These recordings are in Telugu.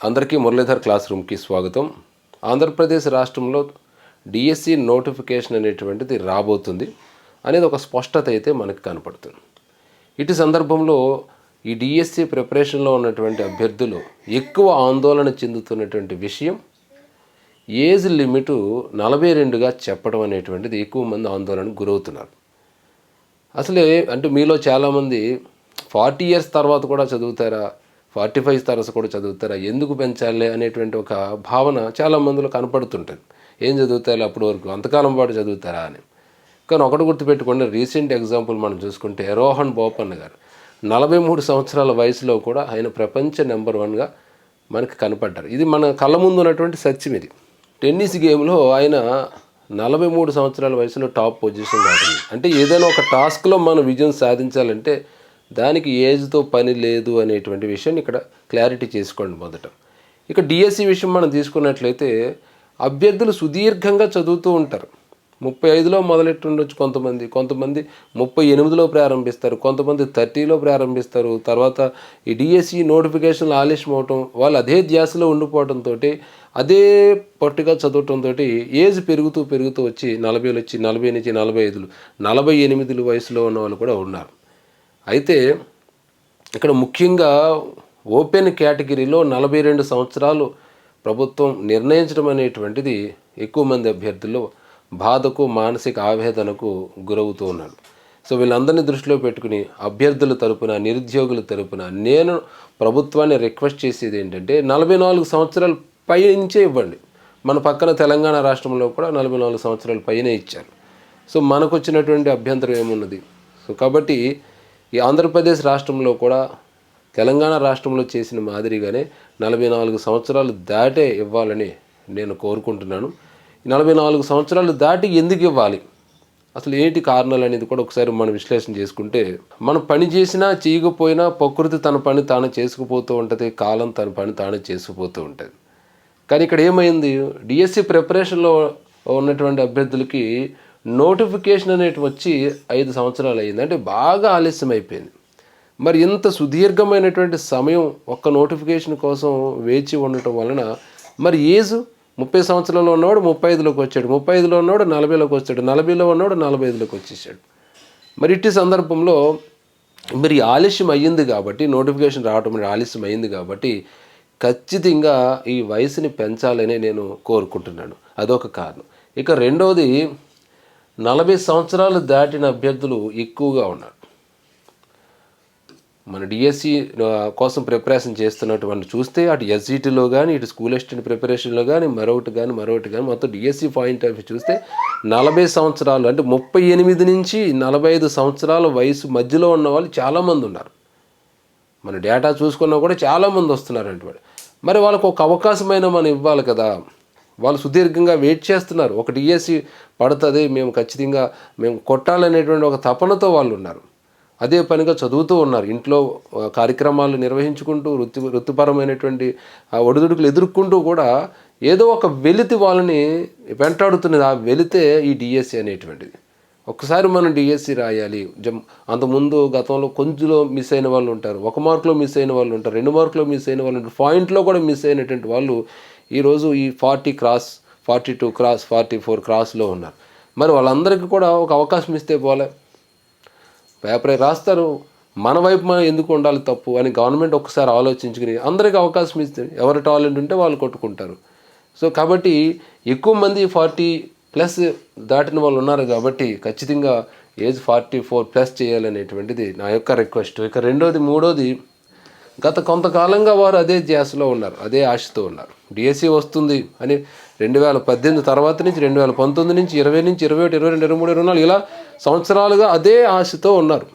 అందరికీ మురళీధర్ క్లాస్ రూమ్కి స్వాగతం. ఆంధ్రప్రదేశ్ రాష్ట్రంలో డిఎస్సి నోటిఫికేషన్ అనేటువంటిది రాబోతుంది అనేది ఒక స్పష్టత అయితే మనకు కనపడుతుంది. ఇటు సందర్భంలో ఈ డిఎస్సి ప్రిపరేషన్లో ఉన్నటువంటి అభ్యర్థులు ఎక్కువ ఆందోళన చెందుతున్నటువంటి విషయం ఏజ్ లిమిటు నలభై రెండుగా చెప్పడం అనేటువంటిది ఎక్కువ మంది ఆందోళనకు గురవుతున్నారు. అసలే అంటే మీలో చాలామంది ఫార్టీ ఇయర్స్ తర్వాత కూడా చదువుతారా? ఫార్టీ ఫైవ్ స్టార్స్ కూడా చదువుతారా? ఎందుకు పెంచాలి అనేటువంటి ఒక భావన చాలా మందిలో కనపడుతుంటుంది. ఏం చదువుతారు అప్పటి వరకు? అంతకాలం పాటు చదువుతారా అని. కానీ ఒకటి గుర్తుపెట్టుకోండి రీసెంట్ ఎగ్జాంపుల్ మనం చూసుకుంటే రోహన్ బోపన్న గారు. నలభై మూడు సంవత్సరాల వయసులో కూడా ఆయన ప్రపంచ నెంబర్ వన్గా మనకి కనపడ్డారు. ఇది మన కళ్ళ ముందు ఉన్నటువంటి సత్యం ఇది. టెన్నిస్ గేమ్లో ఆయన నలభై మూడు సంవత్సరాల వయసులో టాప్ పొజిషన్ కావాలి అంటే ఏదైనా ఒక టాస్క్లో మనం విజయం సాధించాలంటే దానికి ఏజ్తో పని లేదు అనేటువంటి విషయాన్ని ఇక్కడ క్లారిటీ చేసుకోండి మొదట. ఇక డిఎస్సి విషయం మనం తీసుకున్నట్లయితే అభ్యర్థులు సుదీర్ఘంగా చదువుతూ ఉంటారు. ముప్పై ఐదులో మొదలెట్టుండొచ్చు కొంతమంది కొంతమంది ముప్పై ఎనిమిదిలో ప్రారంభిస్తారు కొంతమంది థర్టీలో ప్రారంభిస్తారు తర్వాత ఈ డిఎస్సి నోటిఫికేషన్లు ఆలస్యం అవటం వాళ్ళు అదే ధ్యాసలో ఉండిపోవడంతో అదే పట్టుగా చదవటంతో ఏజ్ పెరుగుతూ పెరుగుతూ వచ్చి నలభైలు వచ్చి నలభై నుంచి నలభై ఐదులు నలభై ఎనిమిదిలు వయసులో ఉన్న వాళ్ళు కూడా ఉన్నారు. అయితే ఇక్కడ ముఖ్యంగా ఓపెన్ కేటగిరీలో నలభై రెండు సంవత్సరాలు ప్రభుత్వం నిర్ణయించడం అనేటువంటిది ఎక్కువ మంది అభ్యర్థులు బాధకు మానసిక ఆవేదనకు గురవుతూ ఉన్నాడు సో వీళ్ళందరినీ దృష్టిలో పెట్టుకుని అభ్యర్థుల తరపున నిరుద్యోగుల తరపున నేను ప్రభుత్వాన్ని రిక్వెస్ట్ చేసేది ఏంటంటే నలభై నాలుగు సంవత్సరాల పైనుంచే ఇవ్వండి. మన పక్కన తెలంగాణ రాష్ట్రంలో కూడా నలభై నాలుగు సంవత్సరాల పైనే ఇచ్చారు. సో మనకు వచ్చినటువంటి అభ్యంతరం ఏమున్నది? సో కాబట్టి ఈ ఆంధ్రప్రదేశ్ రాష్ట్రంలో కూడా తెలంగాణ రాష్ట్రంలో చేసిన మాదిరిగానే నలభై నాలుగు సంవత్సరాలు దాటే ఇవ్వాలని నేను కోరుకుంటున్నాను. ఈ నలభై నాలుగు సంవత్సరాలు దాటి ఎందుకు ఇవ్వాలి? అసలు ఏంటి కారణాలు అనేది కూడా ఒకసారి మనం విశ్లేషణ చేసుకుంటే మనం పని చేసినా చేయకపోయినా ప్రకృతి తన పని తాను చేసుకుపోతూ ఉంటుంది కాలం తన పని తాను చేసుకుపోతూ ఉంటుంది. కానీ ఇక్కడ ఏమైంది? డిఎస్సి ప్రిపరేషన్లో ఉన్నటువంటి అభ్యర్థులకి నోటిఫికేషన్ అనేటి వచ్చి ఐదు సంవత్సరాలు అయింది. అంటే బాగా ఆలస్యం అయిపోయింది. మరి ఇంత సుదీర్ఘమైనటువంటి సమయం ఒక్క నోటిఫికేషన్ కోసం వేచి ఉండటం వలన మరి ఏజ్ ముప్పై సంవత్సరాల్లో ఉన్నవాడు ముప్పై ఐదులోకి వచ్చాడు. ముప్పై ఐదులో ఉన్నవాడు నలభైలోకి వచ్చాడు. నలభైలో ఉన్నవాడు నలభై ఐదులోకి వచ్చేసాడు. మరి ఇట్టి సందర్భంలో మరి ఆలస్యం అయ్యింది కాబట్టి నోటిఫికేషన్ రావటం మరి ఆలస్యం అయ్యింది కాబట్టి ఖచ్చితంగా ఈ వయసుని పెంచాలని నేను కోరుకుంటున్నాను. అదొక కారణం. ఇక రెండవది నలభై సంవత్సరాలు దాటిన అభ్యర్థులు ఎక్కువగా ఉన్నారు. మన డిఎస్సి కోసం ప్రిపరేషన్ చేస్తున్నటువంటి చూస్తే అటు ఎస్జిటిలో కానీ ఇటు స్కూల్ అసిస్టెంట్ ప్రిపరేషన్లో కానీ మరొకటి కానీ మరొకటి కానీ మొత్తం డిఎస్సి పాయింట్ ఆఫ్ చూస్తే నలభై సంవత్సరాలు అంటే ముప్పై ఎనిమిది నుంచి నలభై ఐదు సంవత్సరాల వయసు మధ్యలో ఉన్న వాళ్ళు చాలామంది ఉన్నారు. మన డేటా చూసుకున్నా కూడా చాలామంది వస్తున్నారు అంటే మరి వాళ్ళకు ఒక అవకాశమైన మనం ఇవ్వాలి కదా. వాళ్ళు సుదీర్ఘంగా వెయిట్ చేస్తున్నారు. ఒక డిఎస్సి పడుతుంది మేము ఖచ్చితంగా మేము కొట్టాలనేటువంటి ఒక తపనతో వాళ్ళు ఉన్నారు. అదే పనిగా చదువుతూ ఉన్నారు. ఇంట్లో కార్యక్రమాలు నిర్వహించుకుంటూ వృత్తి వృత్తిపరమైనటువంటి ఆ ఒడిదుడుకులు ఎదుర్కొంటూ కూడా ఏదో ఒక వెలితి వాళ్ళని వెంటాడుతున్నది. ఆ వెలితే ఈ డిఎస్సి అనేటువంటిది. ఒక్కసారి మనం డిఎస్సి రాయాలి. జమ్ అంతకుముందు గతంలో కొంచెంలో మిస్ అయిన వాళ్ళు ఉంటారు. ఒక మార్కులో మిస్ అయిన వాళ్ళు ఉంటారు. రెండు మార్కులో మిస్ అయిన వాళ్ళు ఉంటారు. పాయింట్లో కూడా మిస్ అయినటువంటి వాళ్ళు ఈరోజు ఈ forty cross forty two cross forty four క్రాస్లో ఉన్నారు. మరి వాళ్ళందరికీ కూడా ఒక అవకాశం ఇస్తే పోలే. పేపర్ రాస్తారు. మన వైపు మనం ఎందుకు ఉండాలి తప్పు అని గవర్నమెంట్ ఒకసారి ఆలోచించుకుని అందరికీ అవకాశం ఇస్తుంది ఎవరి టాలెంట్ ఉంటే వాళ్ళు కొట్టుకుంటారు. సో కాబట్టి ఎక్కువ మంది ఫార్టీ ప్లస్ దాటిన వాళ్ళు ఉన్నారు కాబట్టి ఖచ్చితంగా ఏజ్ ఫార్టీ ఫోర్ ప్లస్ చేయాలనేటువంటిది నా యొక్క రిక్వెస్ట్. ఇక రెండోది మూడోది గత కొంతకాలంగా వారు అదే ధ్యాసలో ఉన్నారు అదే ఆశతో ఉన్నారు. డిఎస్సి వస్తుంది అని రెండు వేల పద్దెనిమిది తర్వాత నుంచి రెండు వేల పంతొమ్మిది నుంచి ఇరవై నుంచి ఇరవై ఒకటి ఇరవై రెండు ఇరవై మూడు ఇరవై నాలుగు ఇలా సంవత్సరాలుగా అదే ఆశతో ఉన్నారు.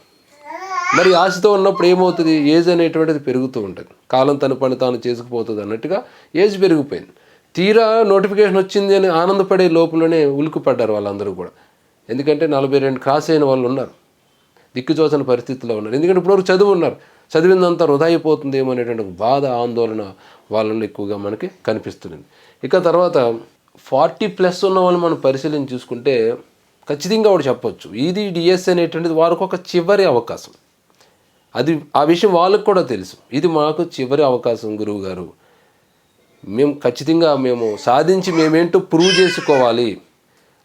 మరి ఆశతో ఉన్నప్పుడు ఏమవుతుంది? ఏజ్ అనేటువంటిది పెరుగుతూ ఉంటుంది. కాలం తన పని తాను చేసుకుపోతుంది అన్నట్టుగా ఏజ్ పెరిగిపోయింది. తీరా నోటిఫికేషన్ వచ్చింది అని ఆనందపడే లోపలనే ఉలికిపడ్డారు వాళ్ళందరూ కూడా. ఎందుకంటే నలభై రెండు క్రాస్ అయిన వాళ్ళు ఉన్నారు. దిక్కుచోచని పరిస్థితిలో ఉన్నారు. ఎందుకంటే ఇప్పటివరకు చదువు ఉన్నారు. చదివిందంతా వృధా అయిపోతుందేమో అనేటువంటి బాధ ఆందోళన వాళ్ళలో ఎక్కువగా మనకి కనిపిస్తుంది ఇక తర్వాత ఫార్టీ ప్లస్ ఉన్న వాళ్ళు మనం పరిశీలన చూసుకుంటే ఖచ్చితంగా వాడు చెప్పొచ్చు. ఇది డిఎస్ అనేటువంటిది వారికి ఒక చివరి అవకాశం. అది ఆ విషయం వాళ్ళకు కూడా తెలుసు. ఇది మాకు చివరి అవకాశం గురువు గారు. మేము ఖచ్చితంగా మేము సాధించి మేమేంటో ప్రూవ్ చేసుకోవాలి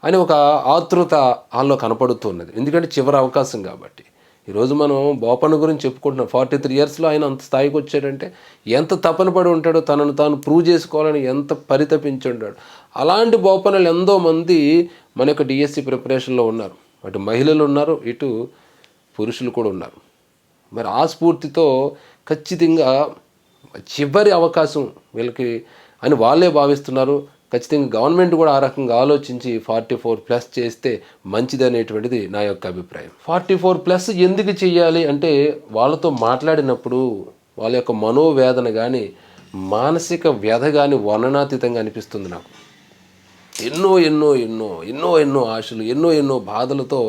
అని ఒక ఆతృత వాళ్ళలో కనపడుతున్నది. ఎందుకంటే చివరి అవకాశం కాబట్టి. ఈరోజు మనం బోపన్న గురించి చెప్పుకుంటున్నాం. ఫార్టీ త్రీ ఇయర్స్లో ఆయన అంత స్థాయికి వచ్చాడంటే ఎంత తపన పడి ఉంటాడో తనను తాను ప్రూవ్ చేసుకోవాలని ఎంత పరితపించి ఉంటాడు అలాంటి బోపన్నలు ఎంతో మంది మన యొక్క డిఎస్సి ప్రిపరేషన్లో ఉన్నారు. అటు మహిళలు ఉన్నారు ఇటు పురుషులు కూడా ఉన్నారు. మరి ఆ స్ఫూర్తితో ఖచ్చితంగా చివరి అవకాశం వీళ్ళకి అని వాళ్ళే భావిస్తున్నారు. ఖచ్చితంగా గవర్నమెంట్ కూడా ఆ రకంగా ఆలోచించి ఫార్టీ ఫోర్ ప్లస్ చేస్తే మంచిది అనేటువంటిది నా యొక్క అభిప్రాయం. ఫార్టీ ఫోర్ ప్లస్ ఎందుకు చేయాలి అంటే వాళ్ళతో మాట్లాడినప్పుడు వాళ్ళ యొక్క మనోవేదన కానీ మానసిక వ్యధ కానీ వర్ణనాతీతంగా అనిపిస్తుంది నాకు. ఎన్నో ఎన్నో ఎన్నో ఎన్నో ఎన్నో ఆశలు ఎన్నో ఎన్నో బాధలతో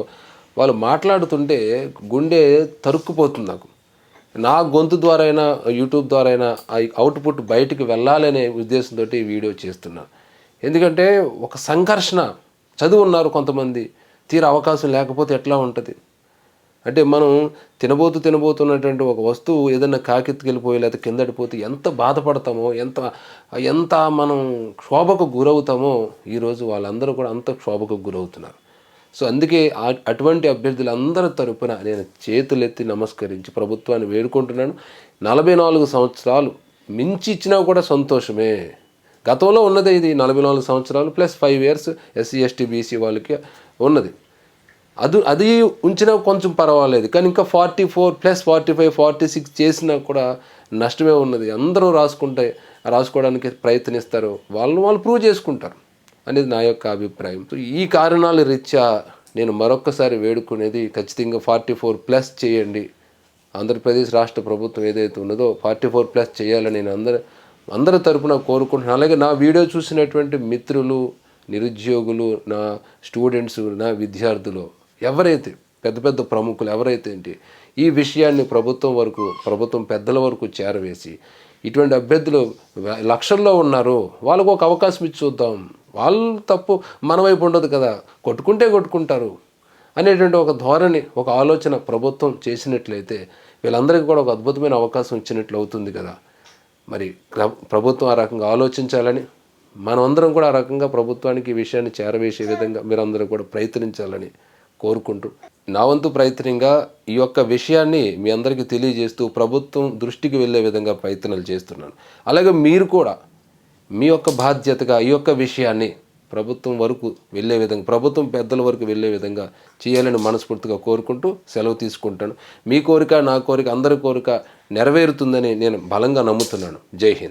వాళ్ళు మాట్లాడుతుంటే గుండె తరుక్కుపోతుంది నాకు. నా గొంతు ద్వారా అయినా యూట్యూబ్ ద్వారా అయినా ఆ అవుట్పుట్ బయటికి వెళ్ళాలనే ఉద్దేశంతో వీడియో చేస్తున్నాను ఎందుకంటే ఒక సంఘర్షణ చదువు ఉన్నారు కొంతమంది తీర అవకాశం లేకపోతే ఎట్లా ఉంటుంది? అంటే మనం తినబోతూ తినబోతున్నటువంటి ఒక వస్తువు ఏదైనా కాకెత్తుకెళ్ళిపోయి లేకపోతే కిందడిపోతే ఎంత బాధపడతామో ఎంత ఎంత మనం క్షోభకు గురవుతామో ఈరోజు వాళ్ళందరూ కూడా అంత క్షోభకు గురవుతున్నారు. సో అందుకే ఆ- అటువంటి అభ్యర్థులందరి తరపున నేను చేతులెత్తి నమస్కరించి ప్రభుత్వాన్ని వేడుకుంటున్నాను. నలభై నాలుగు సంవత్సరాలు మించి ఇచ్చినా కూడా సంతోషమే. గతంలో ఉన్నదే ఇది నలభై నాలుగు సంవత్సరాలు plus five years SC ST BC వాళ్ళకి ఉన్నది. అది అది ఉంచినా కొంచెం పర్వాలేదు కానీ ఇంకా forty four plus forty five forty six చేసినా కూడా నష్టమే ఉన్నది. అందరూ రాసుకుంటే రాసుకోవడానికి ప్రయత్నిస్తారు. వాళ్ళు వాళ్ళు ప్రూవ్ చేసుకుంటారు అనేది నా యొక్క అభిప్రాయం. సో ఈ కారణాల రీత్యా నేను మరొక్కసారి వేడుకునేది ఖచ్చితంగా ఫార్టీ ఫోర్ ప్లస్ చేయండి. ఆంధ్రప్రదేశ్ రాష్ట్ర ప్రభుత్వం ఏదైతే ఉన్నదో ఫార్టీ ఫోర్ ప్లస్ చేయాలని నేను అందరూ అందరి తరపున కోరుకుంటున్నాను అలాగే నా వీడియో చూసినటువంటి మిత్రులు నిరుద్యోగులు నా స్టూడెంట్స్ నా విద్యార్థులు ఎవరైతే పెద్ద పెద్ద ప్రముఖులు ఎవరైతే ఏంటి ఈ విషయాన్ని ప్రభుత్వం వరకు ప్రభుత్వం పెద్దల వరకు చేరవేసి ఇటువంటి అభ్యర్థులు లక్షల్లో ఉన్నారు. వాళ్ళకు ఒక అవకాశం ఇచ్చి చూద్దాం. వాళ్ళు తప్పు మన వైపు ఉండదు కదా. కొట్టుకుంటే కొట్టుకుంటారు అనేటువంటి ఒక ధోరణి ఒక ఆలోచన ప్రభుత్వం చేసినట్లయితే వీళ్ళందరికీ కూడా ఒక అద్భుతమైన అవకాశం ఇచ్చినట్లు అవుతుంది కదా. మరి ప్రభుత్వం ఆ రకంగా ఆలోచించాలని మనమందరం కూడా ఆ రకంగా ప్రభుత్వానికి ఈ విషయాన్ని చేరవేసే విధంగా మీరందరూ కూడా ప్రయత్నించాలని కోరుకుంటూ నా వంతు ప్రయత్నంగా ఈ యొక్క విషయాన్ని మీ అందరికీ తెలియజేస్తూ ప్రభుత్వం దృష్టికి వెళ్ళే విధంగా ప్రయత్నాలు చేస్తున్నాను. అలాగే మీరు కూడా మీ యొక్క బాధ్యతగా ఈ యొక్క విషయాన్ని ప్రభుత్వం వరకు వెళ్ళే విధంగా ప్రభుత్వం పెద్దల వరకు వెళ్ళే విధంగా చేయాలని మనస్ఫూర్తిగా కోరుకుంటూ సెలవు తీసుకుంటాను. మీ కోరిక నా కోరిక అందరి కోరిక నెరవేరుతుందని నేను బలంగా నమ్ముతున్నాను. జై హింద్.